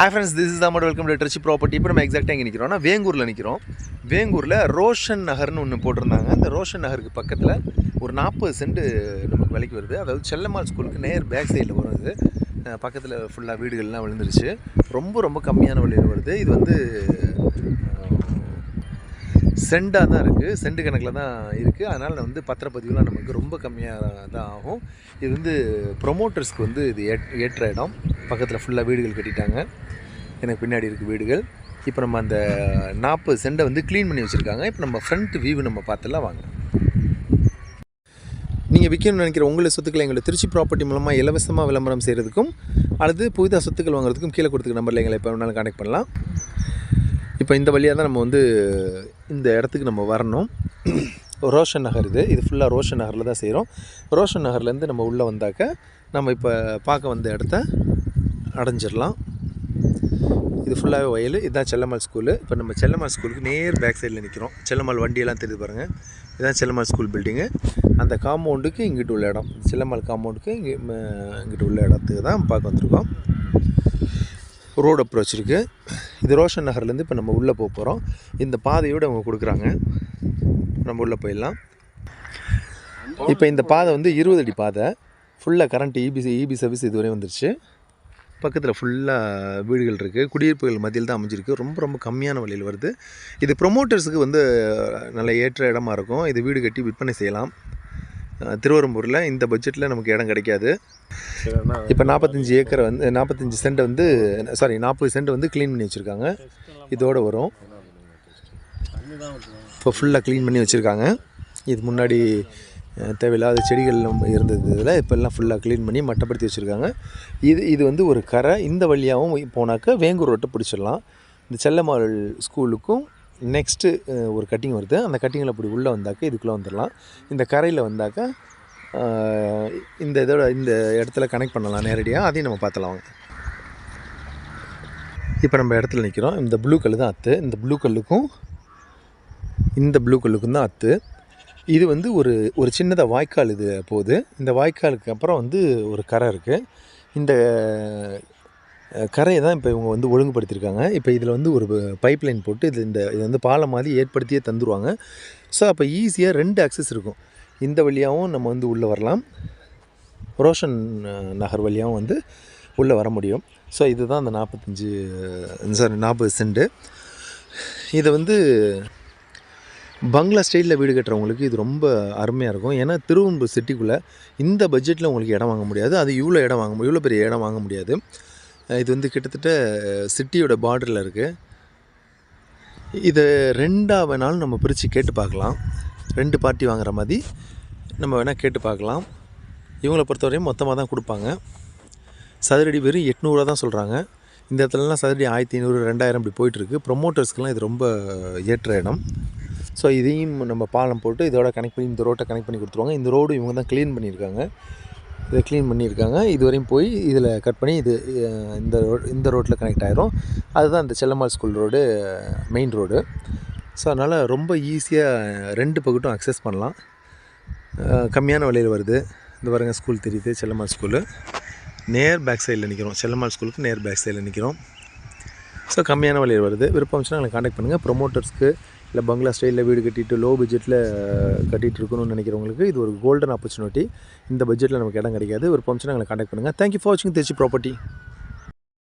Hi friends this is தாமட் welcome to Trichy property இப்போ நம்ம எக்ஸாக்டாக எங்கே நிற்கிறோம்னா வேங்கூரில் நிற்கிறோம் வேங்கூரில் ரோஷன் நகர்னு ஒன்று போட்டிருந்தாங்க. அந்த ரோஷன் நகருக்கு பக்கத்தில் ஒரு நாற்பது சென்ட் நமக்கு விலைக்கு வருது. அதாவது செல்லம்மாள் ஸ்கூலுக்கு நேர் பேக் சைடில் வருது பக்கத்தில் ஃபுல்லாக வீடுகள்லாம் விழுந்துருச்சு. ரொம்ப ரொம்ப கம்மியான விலையில் வருது. இது வந்து சென்டாக தான் இருக்குது சென்ட் கணக்கில் தான் இருக்குது அதனால் வந்து பத்திரப்பதிவுலாம் நமக்கு ரொம்ப கம்மியாக தான் ஆகும். இது வந்து ப்ரொமோட்டர்ஸ்க்கு வந்து இது ஏற்- ஏற்ற இடம். பக்கத்தில் ஃபுல்லாக வீடுகள் கட்டிட்டாங்க. எனக்கு பின்னாடி இருக்குது வீடுகள். இப்போ நம்ம அந்த நாற்பது செண்டை வந்து க்ளீன் பண்ணி வச்சுருக்காங்க. இப்போ நம்ம ஃப்ரண்ட் வியூ நம்ம பார்த்துலாம் வாங்க. நீங்கள் விற்கணும்னு நினைக்கிற உங்களை சொத்துக்களை எங்களை திருச்சி ப்ராப்பர்ட்டி மூலமாக இலவசமாக விளம்பரம் செய்கிறதுக்கும் அல்லது புதிதாக சொத்துக்கள் வாங்குறதுக்கும் கீழே கொடுத்துக்க நம்பரில் எங்களை எப்போ வேணாலும் கான்டெக்ட் பண்ணலாம். இப்போ இந்த வழியாக தான் நம்ம வந்து இந்த இடத்துக்கு நம்ம வரணும். ரோஷன் நகர் இது. இது ஃபுல்லாக ரோஷன் நகரில் தான் செய்கிறோம் ரோஷன் நகர்லேருந்து நம்ம உள்ளே வந்தாக்க நம்ம இப்போ பார்க்க வந்த இடத்த அடைஞ்சிடலாம். இது ஃபுல்லாகவே வயல். இதுதான் செல்லம்மாள் ஸ்கூலு இப்போ நம்ம செல்லம்மாள் ஸ்கூலுக்கு நேர் பேக் சைடில் நிற்கிறோம் செல்லம்மாள் வண்டியெல்லாம் தெரிஞ்சு பாருங்கள் இதுதான் செல்லம்மாள் ஸ்கூல் பில்டிங்கு அந்த காம்பவுண்டுக்கு இங்கிட்டு உள்ள இடம். செல்லம்மாள் காம்பவுண்டுக்கு இங்கே இங்கிட்டு உள்ள இடத்துக்கு தான் பார்க்க வந்திருக்கோம். ரோடு அப்ரோச் இருக்குது இது ரோஷன் நகர்லேருந்து இப்போ நம்ம உள்ளே போக போகிறோம் இந்த பாதையோடு அவங்க கொடுக்குறாங்க. நம்ம உள்ளே போயிடலாம். இப்போ இந்த பாதை வந்து இருபது அடி பாதை. ஃபுல்லாக கரண்ட் இபி இபி சர்வீஸ் இதுவரை வந்துருச்சு. பக்கத்தில் ஃபுல்லாக வீடுகள் இருக்குது குடியிருப்புகள் மத்தியில் தான் அமைஞ்சிருக்கு. ரொம்ப ரொம்ப கம்மியான விலையில் வருது. இது ப்ரொமோட்டர்ஸுக்கு வந்து நல்ல ஏற்ற இடமா இருக்கும். இது வீடு கட்டி விற்பனை செய்யலாம். திருவரம்பூரில் இந்த பட்ஜெட்டில் நமக்கு இடம் கிடைக்காது. இப்போ நாற்பத்தஞ்சு ஏக்கரை வந்து நாற்பத்தஞ்சு சென்ட் வந்து சாரி நாற்பது சென்ட் வந்து க்ளீன் பண்ணி வச்சுருக்காங்க. இதோட வரும். இப்போ ஃபுல்லாக க்ளீன் பண்ணி வச்சுருக்காங்க. இது முன்னாடி தேவையில்லாத செடிகள் இருந்தது இதில் இப்போ எல்லாம் ஃபுல்லாக க்ளீன் பண்ணி மட்டப்படுத்தி வச்சுருக்காங்க. இது இது வந்து ஒரு கரை. இந்த வழியாகவும் போனாக்க வேங்கூர் ரோட்டை பிடிச்சிடலாம். இந்த செல்லம்மாள் ஸ்கூலுக்கும் நெக்ஸ்ட்டு ஒரு கட்டிங் வருது. அந்த கட்டிங்கில் அப்படி உள்ளே வந்தாக்க இதுக்குள்ளே வந்துடலாம் இந்த கரையில் வந்தாக்க இந்த இதோட இந்த இடத்துல கனெக்ட் பண்ணலாம் நேரடியாக அதையும் நம்ம பார்த்தலாம் வாங்க. இப்போ நம்ம இடத்துல நிற்கிறோம் இந்த ப்ளூ கல் தான் அத்து. இந்த ப்ளூ கல்லுக்கும் இந்த ப்ளூ கல்லுக்கும் தான் அத்து. இது வந்து ஒரு ஒரு சின்னதாக வாய்க்கால் இது போகுது. இந்த வாய்க்காலுக்கு அப்புறம் வந்து ஒரு கரை இருக்குது இந்த கரையை தான் இப்போ இவங்க வந்து ஒழுங்குபடுத்தியிருக்காங்க. இப்போ இதில் வந்து ஒரு பைப் லைன் போட்டு இது இந்த இது வந்து பாலம் மாதிரி ஏற்படுத்தியே தந்துருவாங்க. ஸோ அப்போ ஈஸியாக ரெண்டு ஆக்சஸ் இருக்கும். இந்த வழியாகவும் நம்ம வந்து உள்ளே வரலாம். ரோஷன் நகர் வழியாகவும் வந்து உள்ளே வர முடியும். ஸோ இதுதான் அந்த நாற்பத்தஞ்சு சாரி நாற்பது சென்ட்டு இதை வந்து பங்களா ஸ்டைலில் வீடு கட்டுறவங்களுக்கு இது ரொம்ப அருமையாக இருக்கும். ஏன்னா திருவம்பூர் சிட்டிக்குள்ளே இந்த பட்ஜெட்டில் உங்களுக்கு இடம் வாங்க முடியாது. அது இவ்வளோ இடம் வாங்க இவ்வளோ பெரிய இடம் வாங்க முடியாது. இது வந்து கிட்டத்தட்ட சிட்டியோட பார்டரில் இருக்குது இதை ரெண்டாக வேணாலும் நம்ம பிரித்து கேட்டு பார்க்கலாம். ரெண்டு பார்ட்டி வாங்குற மாதிரி நம்ம வேணால் கேட்டு பார்க்கலாம். இவங்களை பொறுத்தவரையும் மொத்தமாக தான் கொடுப்பாங்க. சதுரடி வெறும் எட்நூறுவா தான் சொல்கிறாங்க இந்த இடத்துலலாம் சதுரடி ஆயிரத்தி ஐநூறு ரெண்டாயிரம் இப்படி போயிட்டுருக்கு. ப்ரொமோட்டர்ஸ்க்கெலாம் இது ரொம்ப ஏற்ற இடம். ஸோ இதையும் நம்ம பாலம் போட்டு இதோட கனெக்ட் பண்ணி இந்த ரோட்டை கனெக்ட் பண்ணி கொடுத்துருவாங்க. இந்த ரோடு இவங்க தான் க்ளீன் பண்ணியிருக்காங்க. இதை க்ளீன் பண்ணியிருக்காங்க. இதுவரையும் போய் இதில் கட் பண்ணி இது இந்த ரோட் இந்த ரோட்டில் கனெக்ட் ஆகிரும் அதுதான் இந்த Chellammal school road main road so அதனால் ரொம்ப ஈஸியாக ரெண்டு பக்கட்டும் அக்சஸ் பண்ணலாம். கம்மியான விலையில் வருது. இந்த பாருங்கள் ஸ்கூல் தெரியுது செல்லம்மாள் ஸ்கூலு நேர் பேக் சைடில் நிற்கிறோம் செல்லம்மாள் ஸ்கூலுக்கு நேர் பேக் சைடில் நிற்கிறோம் ஸோ கம்மியான விலையில் வருது. விருப்பம் இருந்துச்சுன்னா எங்களை காண்டாக்ட் பண்ணுங்கள் ப்ரொமோட்டர்ஸ்க்கு இல்லை பங்களா ஸ்டைலில் வீடு கட்டிட்டு லோ பட்ஜெட்டில் கட்டிகிட்டு இருக்கணும்னு நினைக்கிறவங்களுக்கு இது ஒரு கோல்டன் ஆப்பர்ச்சுனிட்டி இந்த பட்ஜெட்டில் நமக்கு இடம் கிடைக்காது. ஒரு இருந்துச்சுன்னா எங்களை காண்டாக்ட் பண்ணுங்கள் தேங்க்யூ ஃபார் வாட்சிங் திருச்சி ப்ராப்பர்ட்டி